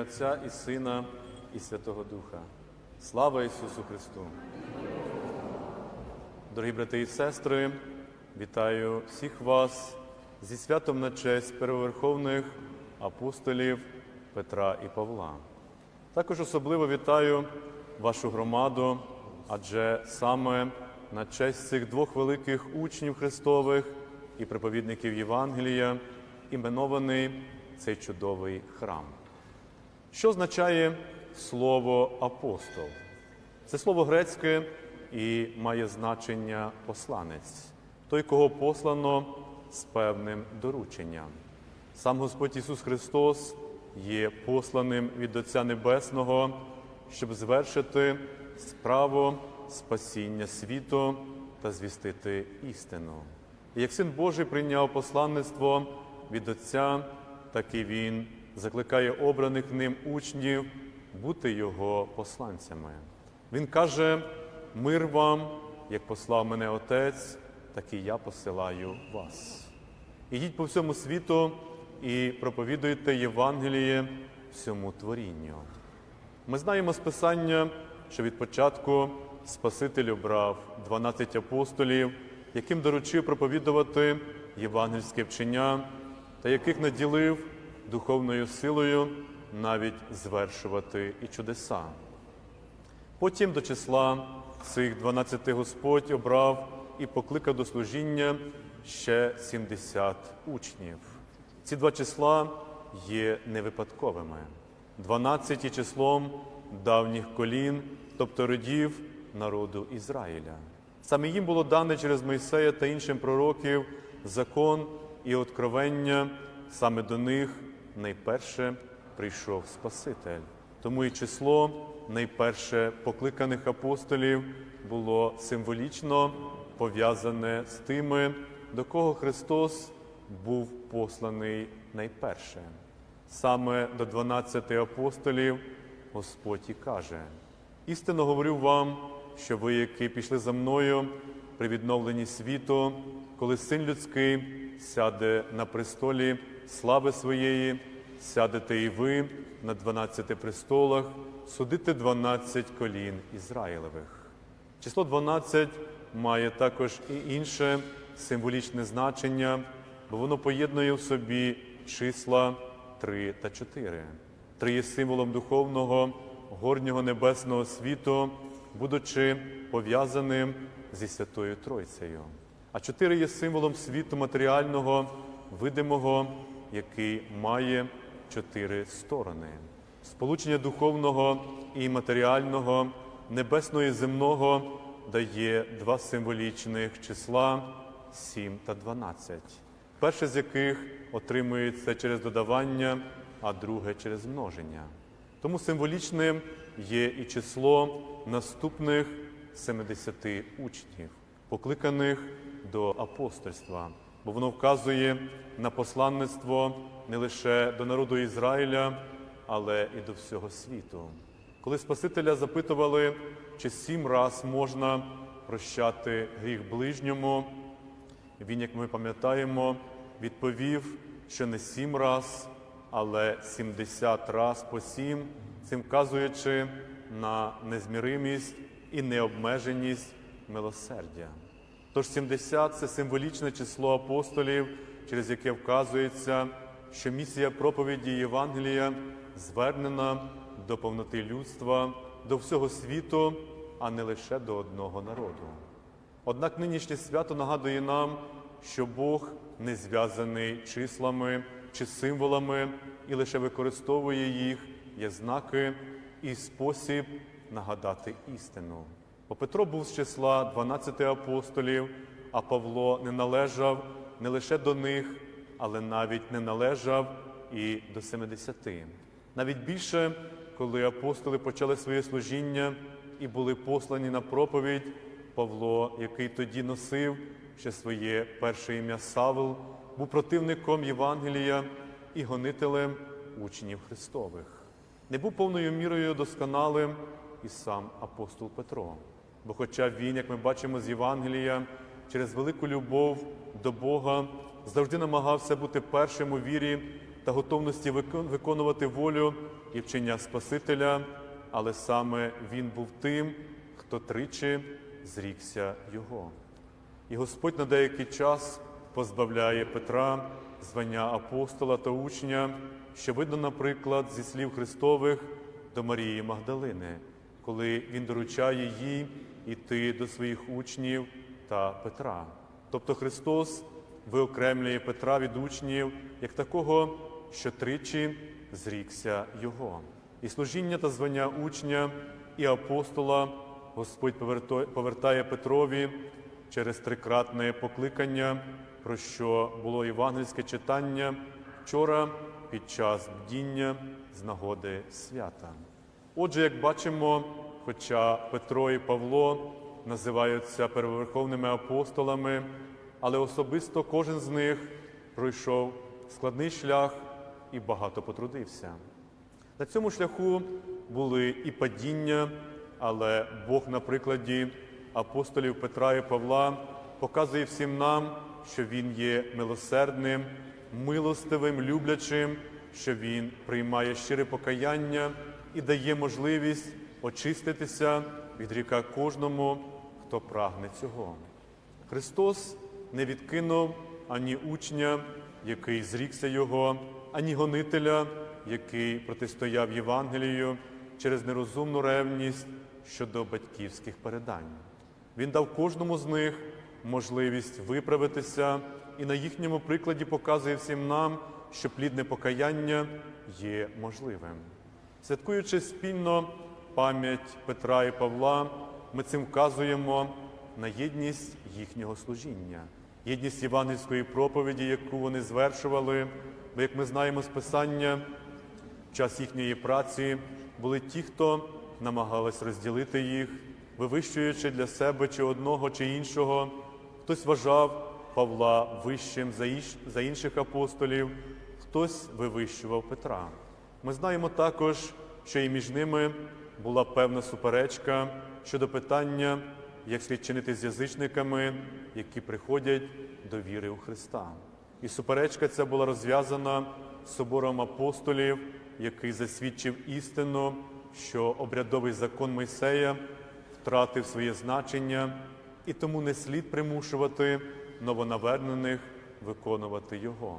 Отця і Сина, і Святого Духа. Слава Ісусу Христу! Дорогі брати і сестри, вітаю всіх вас зі святом на честь первоверховних апостолів Петра і Павла. Також особливо вітаю вашу громаду, адже саме на честь цих двох великих учнів Христових і проповідників Євангелія іменований цей чудовий храм. Що означає слово апостол? Це слово грецьке і має значення посланець, той, кого послано з певним дорученням. Сам Господь Ісус Христос є посланим від Отця Небесного, щоб звершити справу спасіння світу та звістити істину. І як Син Божий прийняв посланництво від Отця, так і Він закликає обраних ним учнів бути Його посланцями. Він каже: мир вам, як послав мене Отець, так і я посилаю вас. Ідіть по всьому світу і проповідуйте Євангеліє всьому творінню. Ми знаємо з Писання, що від початку Спаситель обрав 12 апостолів, яким доручив проповідувати євангельське вчення, та яких наділив духовною силою навіть звершувати і чудеса. Потім до числа цих 12 Господь обрав і покликав до служіння ще 70 учнів. Ці два числа є невипадковими. 12 є числом давніх колін, тобто родів народу Ізраїля. Саме їм було дане через Мойсея та іншим пророків закон і откровення, саме до них найперше прийшов Спаситель. Тому і число найперше покликаних апостолів було символічно пов'язане з тими, до кого Христос був посланий найперше. Саме до 12 апостолів Господь і каже: істинно говорю вам, що ви, які пішли за мною при відновленні світу, коли син людський сяде на престолі слави своєї, сядете і ви на 12 престолах, судите 12 колін Ізраїлевих. Число 12 має також і інше символічне значення, бо воно поєднує в собі числа 3 та 4. Три є символом духовного, горнього небесного світу, будучи пов'язаним зі Святою Тройцею. А чотири є символом світу матеріального, видимого, який має чотири сторони: сполучення духовного і матеріального, небесного і земного дає два символічних числа 7 та 12, перше з яких отримується через додавання, а друге через множення. Тому символічним є і число наступних 70 учнів, покликаних до апостольства, бо воно вказує на посланництво не лише до народу Ізраїля, але і до всього світу. Коли Спасителя запитували, чи сім раз можна прощати гріх ближньому, він, як ми пам'ятаємо, відповів, що не сім раз, але сімдесят раз по сім, цим вказуючи на незміримість і необмеженість милосердя. Тож 70 – це символічне число апостолів, через яке вказується, що місія проповіді Євангелія звернена до повноти людства, до всього світу, а не лише до одного народу. Однак нинішнє свято нагадує нам, що Бог не зв'язаний числами чи символами і лише використовує їх як знаки і спосіб нагадати істину. Бо Петро був з числа 12 апостолів, а Павло не належав не лише до них, але навіть не належав і до 70. Навіть більше, коли апостоли почали своє служіння і були послані на проповідь, Павло, який тоді носив ще своє перше ім'я Савл, був противником Євангелія і гонителем учнів Христових. Не був повною мірою досконалим і сам апостол Петро. Бо, хоча він, як ми бачимо з Євангелія, через велику любов до Бога завжди намагався бути першим у вірі та готовності виконувати волю і вчення Спасителя, але саме Він був тим, хто тричі зрікся Його. І Господь на деякий час позбавляє Петра звання апостола та учня, що видно, наприклад, зі слів Христових до Марії Магдалини, коли він доручає їй іти до своїх учнів та Петра. Тобто Христос виокремлює Петра від учнів як такого, що тричі зрікся Його. І служіння та звання учня і апостола Господь повертає Петрові через трикратне покликання, про що було євангельське читання вчора під час бдіння з нагоди свята. Отже, як бачимо, хоча Петро і Павло називаються первоверховними апостолами, але особисто кожен з них пройшов складний шлях і багато потрудився. На цьому шляху були і падіння, але Бог на прикладі апостолів Петра і Павла показує всім нам, що Він є милосердним, милостивим, люблячим, що Він приймає щире покаяння і дає можливість очиститися від гріха кожному, хто прагне цього. Христос не відкинув ані учня, який зрікся Його, ані гонителя, який протистояв Євангелію через нерозумну ревність щодо батьківських передань. Він дав кожному з них можливість виправитися і на їхньому прикладі показує всім нам, що плідне покаяння є можливим. Святкуючи спільно пам'ять Петра і Павла, ми цим вказуємо на єдність їхнього служіння, єдність євангельської проповіді, яку вони звершували. Бо, як ми знаємо з Писання, в час їхньої праці були ті, хто намагались розділити їх, вивищуючи для себе чи одного, чи іншого. Хтось вважав Павла вищим за інших апостолів, хтось вивищував Петра. Ми знаємо також, що і між ними була певна суперечка щодо питання, як слід чинити з язичниками, які приходять до віри у Христа. І суперечка ця була розв'язана собором апостолів, який засвідчив істину, що обрядовий закон Мойсея втратив своє значення, і тому не слід примушувати новонавернених виконувати його.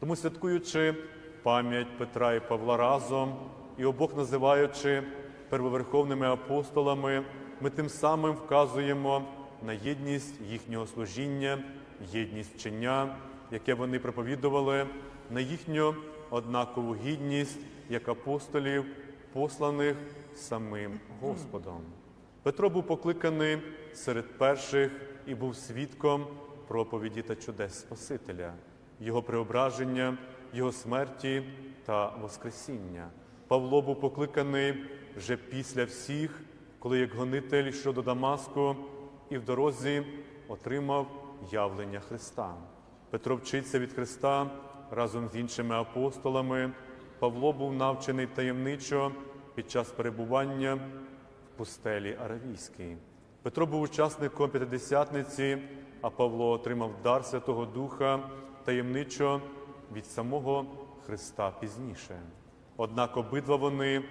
Тому, святкуючи пам'ять Петра і Павла разом і обох називаючи первоверховними апостолами, ми тим самим вказуємо на єдність їхнього служіння, єдність вчення, яке вони проповідували, на їхню однакову гідність як апостолів, посланих самим Господом. Петро був покликаний серед перших і був свідком проповіді та чудес Спасителя, Його преображення, Його смерті та Воскресіння. Павло був покликаний вже після всіх, коли як гонитель йшов до Дамаску і в дорозі отримав явлення Христа. Петро вчиться від Христа разом з іншими апостолами. Павло був навчений таємничо під час перебування в пустелі Аравійській. Петро був учасником п'ятидесятниці, а Павло отримав дар Святого Духа таємничо від самого Христа пізніше. Однак обидва вони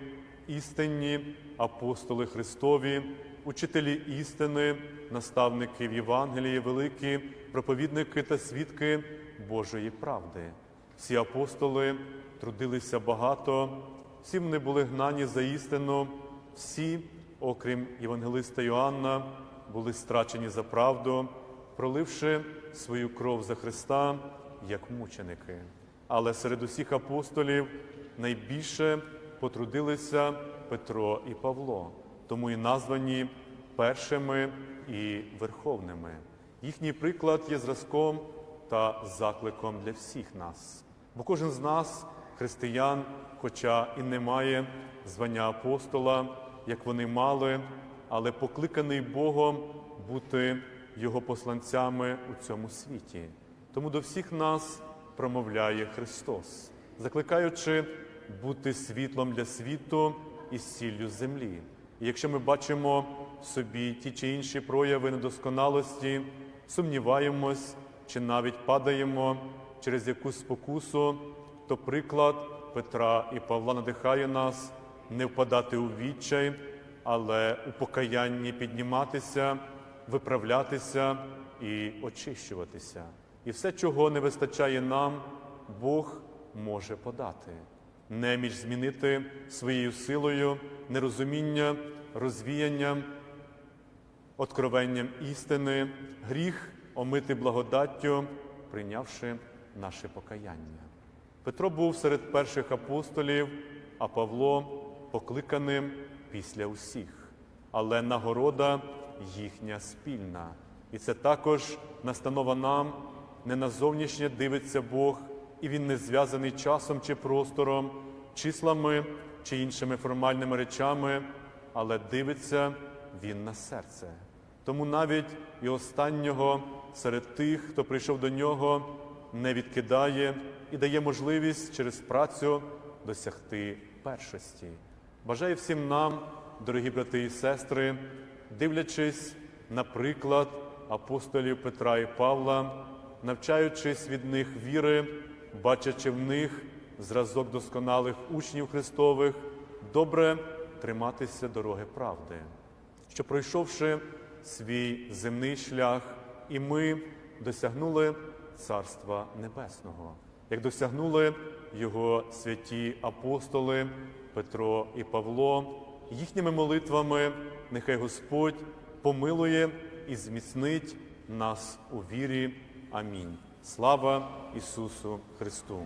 істинні апостоли Христові, учителі істини, наставники в Євангелії, великі проповідники та свідки Божої правди. Всі апостоли трудилися багато, всі вони були гнані за істину, всі, окрім Євангелиста Йоанна, були страчені за правду, проливши свою кров за Христа як мученики. Але серед усіх апостолів найбільше потрудилися Петро і Павло, тому і названі першими і верховними. Їхній приклад є зразком та закликом для всіх нас. Бо кожен з нас, християн, хоча і не має звання апостола, як вони мали, але покликаний Богом бути Його посланцями у цьому світі. Тому до всіх нас промовляє Христос, закликаючи бути світлом для світу і сіллю землі. І якщо ми бачимо собі ті чи інші прояви недосконалості, сумніваємось чи навіть падаємо через якусь спокусу, то приклад Петра і Павла надихає нас не впадати у відчай, але у покаянні підніматися, виправлятися і очищуватися. І все, чого не вистачає нам, Бог може подати. Неміч змінити своєю силою, нерозуміння, розвіянням, откровенням істини, гріх омити благодаттю, прийнявши наше покаяння. Петро був серед перших апостолів, а Павло покликаним після усіх. Але нагорода їхня спільна. І це також настанова нам, не на зовнішнє дивиться Бог, і Він не зв'язаний часом чи простором, числами чи іншими формальними речами, але дивиться Він на серце. Тому навіть і останнього серед тих, хто прийшов до нього, не відкидає і дає можливість через працю досягти першості. Бажаю всім нам, дорогі брати і сестри, дивлячись на приклад апостолів Петра і Павла, навчаючись від них віри, бачачи в них зразок досконалих учнів Христових, добре триматися дороги правди що пройшовши свій земний шлях, і ми досягнули Царства Небесного, як досягнули його святі апостоли Петро і Павло, їхніми молитвами нехай Господь помилує і зміцнить нас у вірі. Амінь. Слава Ісусу Христу!